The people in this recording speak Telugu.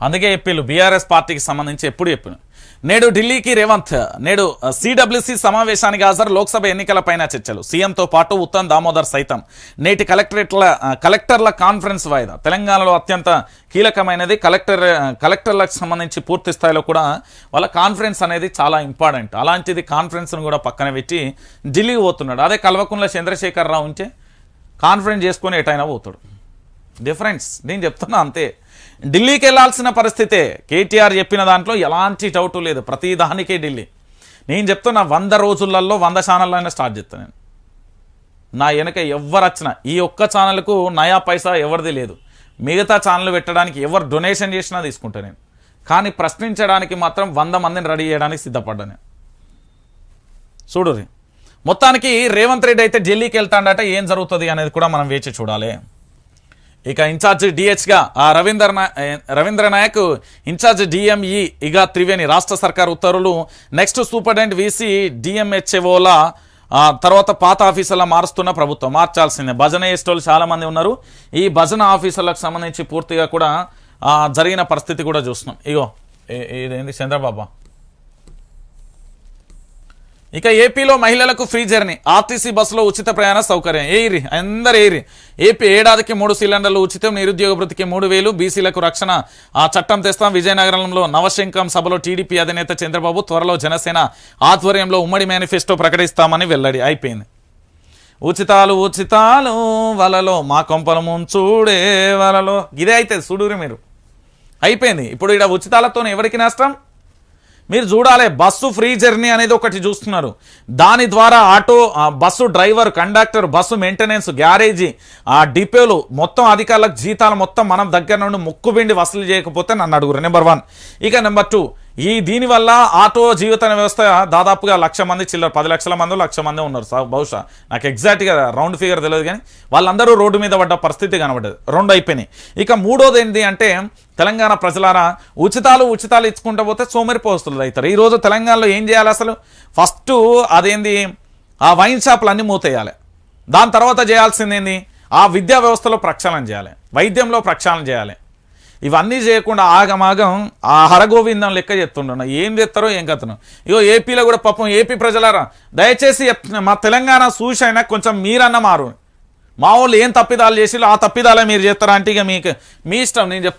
అందుకే చెప్పిళ్ళు బీఆర్ఎస్ పార్టీకి సంబంధించి ఎప్పుడు చెప్పిన. నేడు ఢిల్లీకి రేవంత్ నేడు సిడబ్ల్యూసీ సమావేశానికి హాజరు లోక్సభ ఎన్నికలపైన చర్చలు. సీఎంతో పాటు ఉత్తమ్ దామోదర్ సైతం. నేటి కలెక్టరేట్ల కలెక్టర్ల కాన్ఫరెన్స్ వాయిదా. తెలంగాణలో అత్యంత కీలకమైనది కలెక్టర్ కలెక్టర్లకు సంబంధించి పూర్తి స్థాయిలో కూడా వాళ్ళ కాన్ఫరెన్స్ అనేది చాలా ఇంపార్టెంట్. అలాంటిది కాన్ఫరెన్స్ను కూడా పక్కన పెట్టి ఢిల్లీకి పోతున్నాడు. అదే కల్వకుంట్ల చంద్రశేఖరరావు ఉంటే కాన్ఫరెన్స్ చేసుకొని ఎటైనా పోతాడు. డిఫరెన్స్ నేను చెప్తున్నా అంతే. ఢిల్లీకి వెళ్ళాల్సిన పరిస్థితే కేటీఆర్ చెప్పిన దాంట్లో ఎలాంటి డౌట్ లేదు. ప్రతి దానికే ఢిల్లీ. నేను చెప్తున్నా వంద రోజులలో వంద ఛానళ్ళు అయినా స్టార్ట్ చేస్తాను నేను. నా వెనక ఎవరు వచ్చినా ఈ ఒక్క ఛానల్కు నయా పైసా ఎవరిది లేదు. మిగతా ఛానల్ పెట్టడానికి ఎవరు డొనేషన్ చేసినా తీసుకుంటా నేను. కానీ ప్రశ్నించడానికి మాత్రం వంద మందిని రెడీ చేయడానికి సిద్ధపడ్డా నేను. చూడు మొత్తానికి రేవంత్ రెడ్డి అయితే ఢిల్లీకి వెళ్తాడట ఏం జరుగుతుంది అనేది కూడా మనం వేచి చూడాలి. ఇక ఇన్ఛార్జ్ డిహెచ్గా ఆ రవీంద్ర రవీంద్ర నాయక్ ఇన్ఛార్జ్ డిఎంఈ ఇక త్రివేణి రాష్ట్ర సర్కార్ ఉత్తర్వులు. నెక్స్ట్ సూపరింటెండెంట్ వీసీ డిఎంహెచ్ఓల తర్వాత పాత ఆఫీసర్లా మారుస్తున్న ప్రభుత్వం. మార్చాల్సిందే. భజన ఎస్టోలు చాలామంది ఉన్నారు. ఈ భజన ఆఫీసర్లకు సంబంధించి పూర్తిగా కూడా జరిగిన పరిస్థితి కూడా చూస్తున్నాం. ఇగో ఏ- ఇదేంది? చంద్రబాబా? ఇక ఏపీలో మహిళలకు ఫ్రీ జర్నీ. ఆర్టీసీ బస్సులో ఉచిత ప్రయాణ సౌకర్యం. ఏరి అందరు ఏరి ఏపీ ఏడాదికి మూడు సిలిండర్లు ఉచితం నిరుద్యోగ భృతికి మూడు వేలు బీసీలకు రక్షణ. ఆ చట్టం తెస్తాం విజయనగరంలో నవశంకం సభలో టీడీపీ అధినేత చంద్రబాబు త్వరలో జనసేన ఆధ్వర్యంలో ఉమ్మడి మేనిఫెస్టో ప్రకటిస్తామని వెల్లడి. అయిపోయింది. ఉచితాలు ఉచితాలు వలలో మా కొంపల ముంచూడే వలలో. ఇదే అయితే చూడురు మీరు. అయిపోయింది. ఇప్పుడు ఇక్కడ ఉచితాలతో ఎవరికి నష్టం? మీరు చూడాలి బస్సు ఫ్రీ జర్నీ అనేది ఒకటి చూస్తున్నారు. దాని ద్వారా auto bus driver conductor bus maintenance garage ఆ డిపోలు మొత్తం అధికారులకు జీతాలు మొత్తం మనం దగ్గర నుండి ముక్కుబిండి వసూలు చేయకపోతే నన్ను అడుగురు. నెంబర్ వన్ ఇక నెంబర్ టూ ఈ దీనివల్ల ఆటో జీవితన వ్యవస్థ దాదాపుగా లక్ష మంది చిల్లర పది లక్షల మంది లక్ష మంది ఉన్నారు సా- బహుశా నాకు ఎగ్జాక్ట్గా రౌండ్ ఫిగర్ తెలియదు కానీ వాళ్ళందరూ రోడ్డు మీద పడ్డ పరిస్థితి కనబడ్డది. రెండు అయిపోయినాయి. ఇక మూడోది ఏంటి అంటే తెలంగాణ ప్రజలారా ఉచితాలు ఉచితాలు ఇచ్చుకుంటూ పోతే సోమరిపోస్తులు అవుతారు ఈరోజు తెలంగాణలో ఏం చేయాలి అసలు? ఫస్ట్ అదేంది? ఆ వైన్ షాపులు అన్నీ మూతేయాలి. దాని తర్వాత చేయాల్సింది ఏంది? ఆ విద్యా వ్యవస్థలో ప్రక్షాళన చేయాలి. వైద్యంలో ప్రక్షాళన చేయాలి. ఇవన్నీ చేయకుండా ఆగమాగం ఆ హరగోవిందం లెక్క చెప్తుండను ఏం చేస్తారో ఏం కథను. ఇగో ఏపీలో కూడా పాపం ఏపీ ప్రజలారా దయచేసి మా తెలంగాణ చూసైనా కొంచెం మీరన్న మారు. మా వాళ్ళు ఏం తప్పిదాలు చేసి ఆ తప్పిదాలే మీరు చేస్తారా అంటే ఇక మీకు మీ ఇష్టం. నేను చెప్తాను